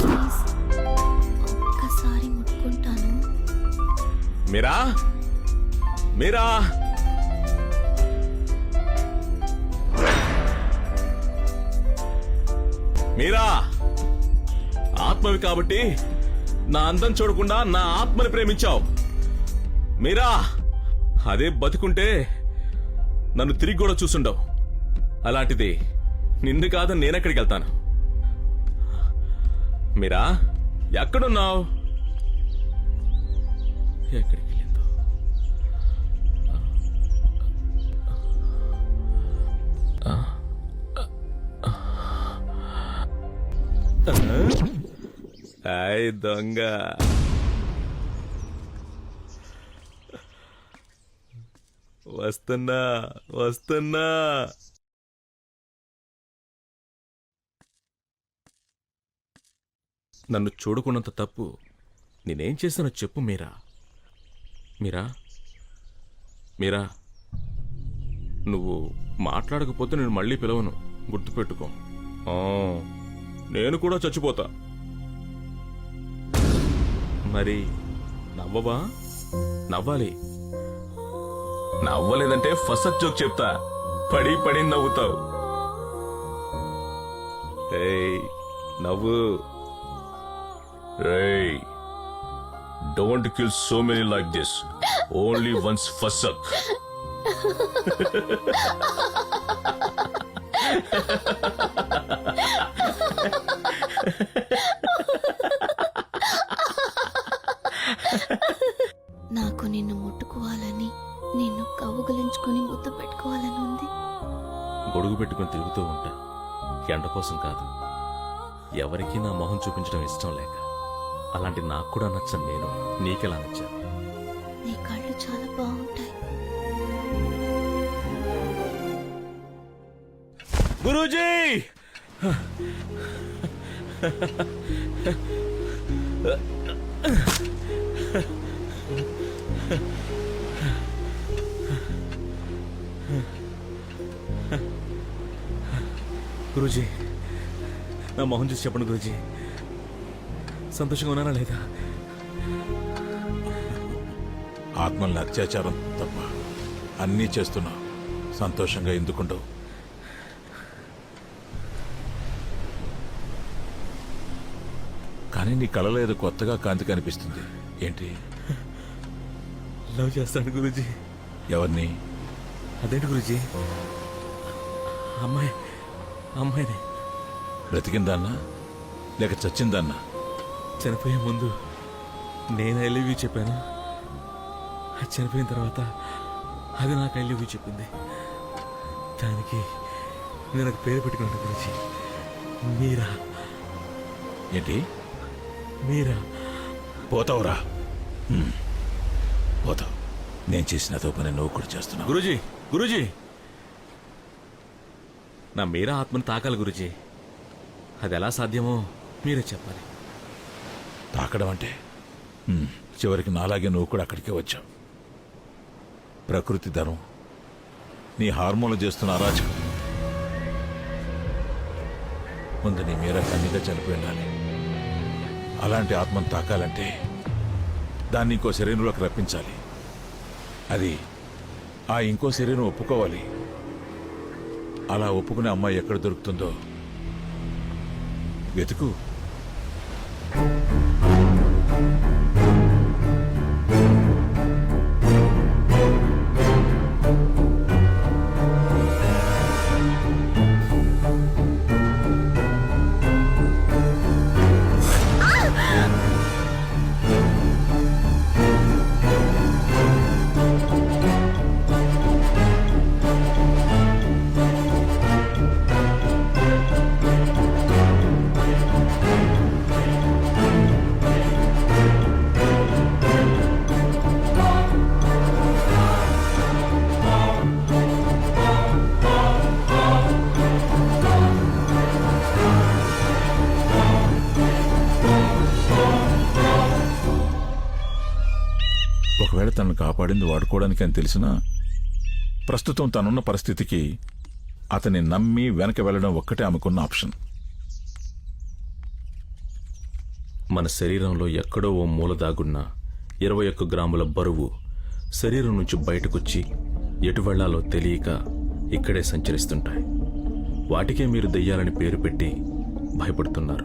Please. ఒక్కసారి ముట్టుకుంటాను. మీరా? మీరా? మీరా? ఆత్మవి కాబట్టి నా అందం చూడకుండా నా ఆత్మని ప్రేమించావు. మీరా? అదే బతుకుంటే నన్ను తిరిగి కూడా చూసుండవు. అలాంటిది నిన్ను కాదని నేనెక్కడికి వెళ్తాను. మీరా? ఎక్కడున్నావు? ఎక్కడికి వెళ్ళిందో? హాయ్ దొంగ. వస్తున్నా వస్తున్నా. నన్ను చూడకున్నంత తప్పు నేనేం చేశానో చెప్పు మీరా. మీరా? మీరా? నువ్వు మాట్లాడకపోతే నేను మళ్ళీ పిలవను. గుర్తుపెట్టుకో. నేను కూడా చచ్చిపోతా. మరి నవ్వవా? నవ్వాలి. నవ్వలేదంటే ఫస్ట్ జోక్ చెప్తా. పడి పడి నవ్వుతావు. నవ్వు. రేయ్ don't kill so many like this only once ఫసక్ నాకు నిన్ను ముట్టుకోవాలని నిన్ను కవ్వుగలించుకుని ముద్దు పెట్టుకోవాలని ఉంది. గొడుగు పెట్టుకుని తిరుగుతూ ఉంటా ఎండ కోసం కాదు. ఎవరికీ నా మొహం చూపించడం ఇష్టం లేక. అలాంటి నాకు కూడా నచ్చను నేను నీకెలా నచ్చాను? నీ కళ్ళు చాలా బాగుంటాయి. గురూజీ! గురూజీ నా మొహం చూసి చెప్పండి గురూజీ. సంతోషంగా ఉన్నానా లేదా? ఆత్మల్ని అత్యాచారం తప్ప అన్నీ చేస్తున్నావు సంతోషంగా ఎందుకుండవు. కానీ నీ కళలో ఏదో కొత్తగా కాంతి కనిపిస్తుంది. ఏంటి? లవ్ చేస్తాను గురూజీ. ఎవరిని? అదేంటి గురూజీ? అమ్మాయి అమ్మాయిని. బ్రతికిందన్నా? లేక చచ్చిందన్నా? చనిపోయే ముందు నేను ఐ లవ్ యూ చెప్పాను. అది చనిపోయిన తర్వాత అది నాకు ఐ లవ్ యూ చెప్పింది. దానికి నేను నాకు పేరు పెట్టుకున్నాను గురించి మీరా. ఏంటి? మీరా. పోతావురా. హ్మ్. పోతావు. నేను చేసిన పని నువ్వు కూడా చేస్తున్నావు. గురూజీ గురూజీ. నా మీరా ఆత్మను తాకాలి గురూజీ. అది ఎలా సాధ్యమో మీరే చెప్పాలి. తాకడం అంటే? చివరికి నాలాగే నువ్వు కూడా అక్కడికే వచ్చావు. ప్రకృతి ధర్మం. నీ హార్మోన్లు చేస్తున్న అరాచకం. ముందు నీ మీర కన్నీగా చనిపోయి ఉండాలి. అలాంటి ఆత్మను తాకాలంటే దాన్ని ఇంకో శరీరంలోకి రప్పించాలి. అది ఆ ఇంకో శరీరం ఒప్పుకోవాలి. అలా ఒప్పుకునే అమ్మాయి ఎక్కడ దొరుకుతుందో వెతుకు. thank you కాపాడింది వాడుకోవడానికి అని తెలిసినా ప్రస్తుతం తనున్న పరిస్థితికి అతన్ని నమ్మి వెనక వెళ్ళడం ఒక్కటే ఆమెకున్న ఆప్షన్. మన శరీరంలో ఎక్కడో ఓ మూల దాగున్న ఇరవై ఒక్క గ్రాముల బరువు శరీరం నుంచి బయటకొచ్చి ఎటు వెళ్ళాలో తెలియక ఇక్కడే సంచరిస్తుంటాయి. వాటికే మీరు దెయ్యాలని పేరు పెట్టి భయపడుతున్నారు.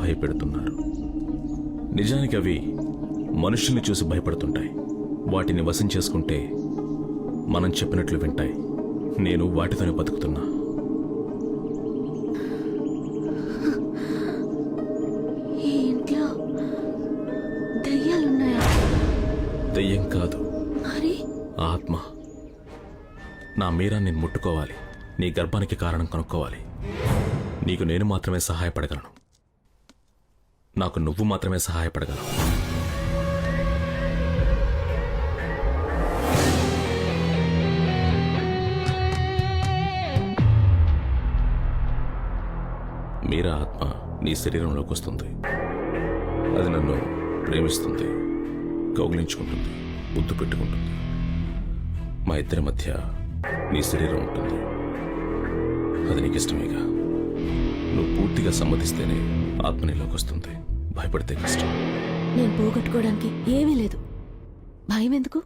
భయపెడుతున్నారు. నిజానికి అవి మనుషుల్ని చూసి భయపడుతుంటాయి. వాటిని వశం చేసుకుంటే మనం చెప్పినట్లు వింటాయి. నేను వాటితోనే బతుకుతున్నా. దెయ్యం కాదు. ఆత్మ. నా మీరా నేను ముట్టుకోవాలి. నీ గర్భానికి కారణం కనుక్కోవాలి. నీకు నేను మాత్రమే సహాయపడగలను. నాకు నువ్వు మాత్రమే సహాయపడగలవు. మీరా ఆత్మ నీ శరీరంలోకి వస్తుంది. అది నన్ను ప్రేమిస్తుంది కౌగిలించుకుంటుంది ముద్దు పెట్టుకుంటుంది. మా ఇద్దరి మధ్య నీ శరీరం ఉంటుంది. అది నీకు ఇష్టమేగా నువ్వు పూర్తిగా సమ్మతిస్తేనే ఆత్మ నీలోకి వస్తుంది. భయపడితే కష్టం. నేను పోగొట్టుకోవడానికి ఏమీ లేదు. భయం ఎందుకు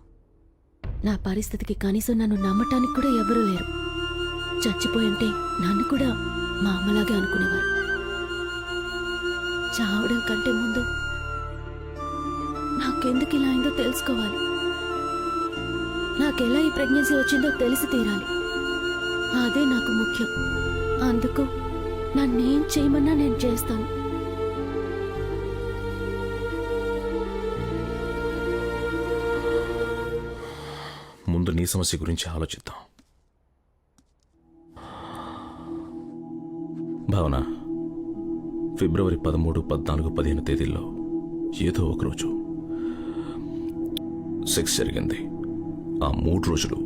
నా పరిస్థితికి కనీసం నన్ను నమ్మటానికి కూడా ఎవరూ లేరు. చచ్చిపోయింటే నన్ను కూడా మా అమ్మలాగే అనుకునేవారు. చావడం కంటే ముందు నాకెందుకు ఇలా అయిందో తెలుసుకోవాలి. నాకెలా ఈ ప్రెగ్నెన్సీ వచ్చిందో తెలిసి తీరాలి. అదే నాకు ముఖ్యం. అందుకు నన్నేం చేయమన్నా నేను చేస్తాను. ముందు నీ సమస్య గురించి ఆలోచిద్దాం. భావన ఫిబ్రవరి పదమూడు పద్నాలుగు పదిహేను తేదీల్లో ఏదో ఒక రోజు సెక్స్ జరిగింది. ఆ మూడు రోజులు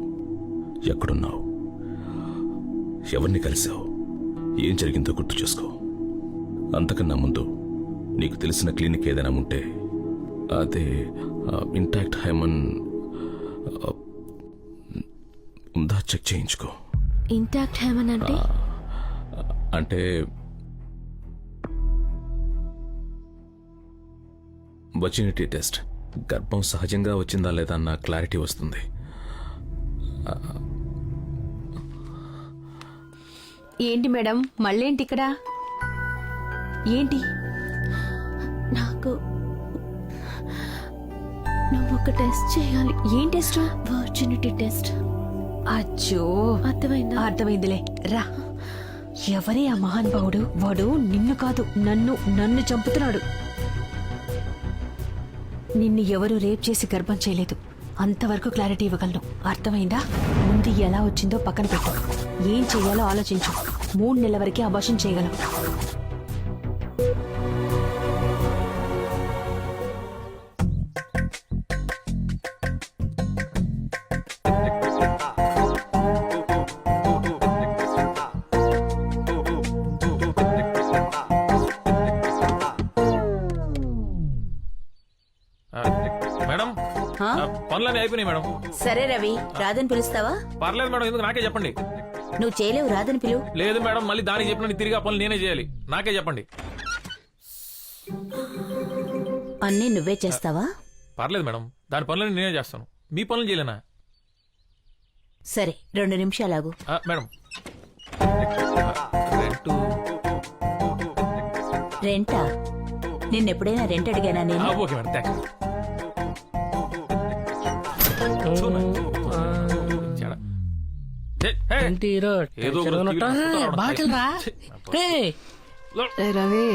ఎక్కడున్నావు? ఎవరిని కలిసావు? ఏం జరిగిందో గుర్తు చేసుకో. అంతకన్నా ముందు నీకు తెలిసిన క్లినిక్ ఏదైనా ఉంటే అదే ఇంటాక్ట్ హైమన్ ఉందా? చెక్ చేయించుకో. ఇంటాక్ట్ హేమన్ అంటే? అంటే వచ్చినిటీ టెస్ట్. గర్భం సహజంగా వచ్చిందా లేదా అన్న క్లారిటీ వస్తుంది. ఏంటి మేడం? మళ్ళేంటి ఇక్కడ? ఏంటి? నాకు నువ్వు ఒక టెస్ట్ చేయాలి. ఏం టెస్ట్? Virginity test అచ్చో! అర్థమైందా? అర్థమైందిలే. రా. ఎవరే ఆ మహానుభావుడు? వాడు నిన్ను కాదు నన్ను నన్ను చంపుతున్నాడు. నిన్ను ఎవరు రేప్ చేసి గర్భం చేయలేదు. అంతవరకు క్లారిటీ ఇవ్వగలను. అర్థమైందా? ముందు ఎలా వచ్చిందో పక్కన పెట్టు. ఏం చేయాలో ఆలోచించు. మూడు నెలల వరకే అబార్షన్ చేయగలం అయిపోయినాయి మేడం. సరే రవి రాదని పిలుస్తావా? పర్లేదు మేడం ఎందుకు నాకే చెప్పండి. నువ్వు చేయలేవు రాదని పిలువు లేదు మేడం మళ్ళీ దానికి చెప్పిన తిరిగి ఆ పనులు నేనే చేయాలి. నాకే చెప్పండి. అన్నీ నువ్వే చేస్తావా? పర్లేదు మేడం దాని పనులన్నీ నేనే చేస్తాను. మీ పనులు చేయలేనా? సరే రెండు నిమిషాలాగు ఆ, మేడం. రెంటు. రెంటా? నిన్నెప్పుడైనా రెంట్ అడిగానా ఆ, నేను ఓకే మేడం ఏదో ఒకటి రవి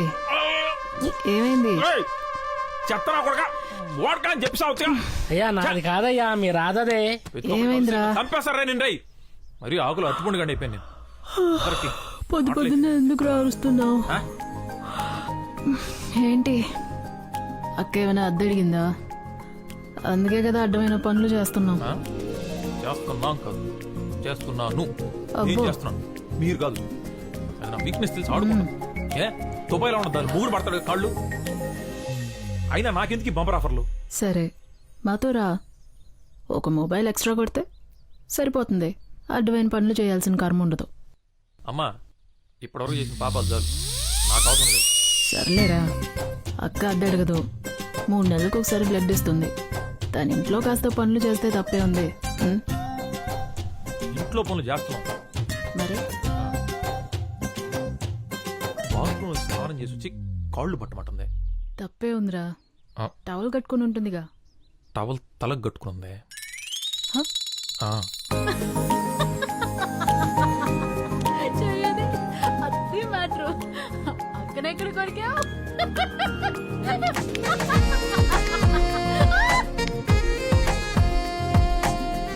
ఏమైంది చెత్తనా కొడక అని చెప్పి సాగుతా అయ్యా నాది కాదయ్యా మీ రాదదే ఏమైందిరా? చంపేస్తారా నేను రై మరి ఆకులు అట్టుకుండి కండి అయిపోయాను పొద్దు పొద్దున్న ఎందుకు రారుస్తున్నావు ఏంటి అక్క ఏమైనా అద్దడిగిందా అందుకే కదా అడ్డమైన పనులు? చేస్తున్నాం. కాదు. చేస్తున్నాను. నేను అబ్బో. చేస్తున్నాను? మీరు కాదు. అది నా వీక్నెస్ తెలిసి ఆడుకున్నాను ఏ? దుబాయ్లో ఉన్న దాన్ని మూడు పడతాడు కాళ్ళు. అయినా నాకెందుకు ఈ బంపర్ ఆఫర్లు? సరే మాతో రా. ఒక మొబైల్ ఎక్స్ట్రా కొడితే సరిపోతుంది. అడ్డమైన పనులు చేయాల్సిన కర్మ ఉండదు. అమ్మా ఇప్పటివరకు చేసిన పాపాలు చాలు. నాకు అవసరం లేదు. సర్లేరా అక్క అద్దె అడగదు మూడు నెలలకు ఒకసారి బ్లడ్ ఇస్తుంది తన ఇంట్లో కాస్త పనులు చేస్తే తప్పే ఉంది. ఉం? ఇంట్లో పనులు చేస్తున్నాం మరి? బాత్రూమ్ స్నానం చేసి వచ్చి కాళ్ళు పట్టమంటుంది. తప్పే ఉందిరా. ఆ. టవల్ కట్టుకుని ఉంటుందిగా. టవల్ తలకు కట్టుకుంది. హ? ఆ, అది మ్యాటర్ అక్కనెక్కడ కొరికా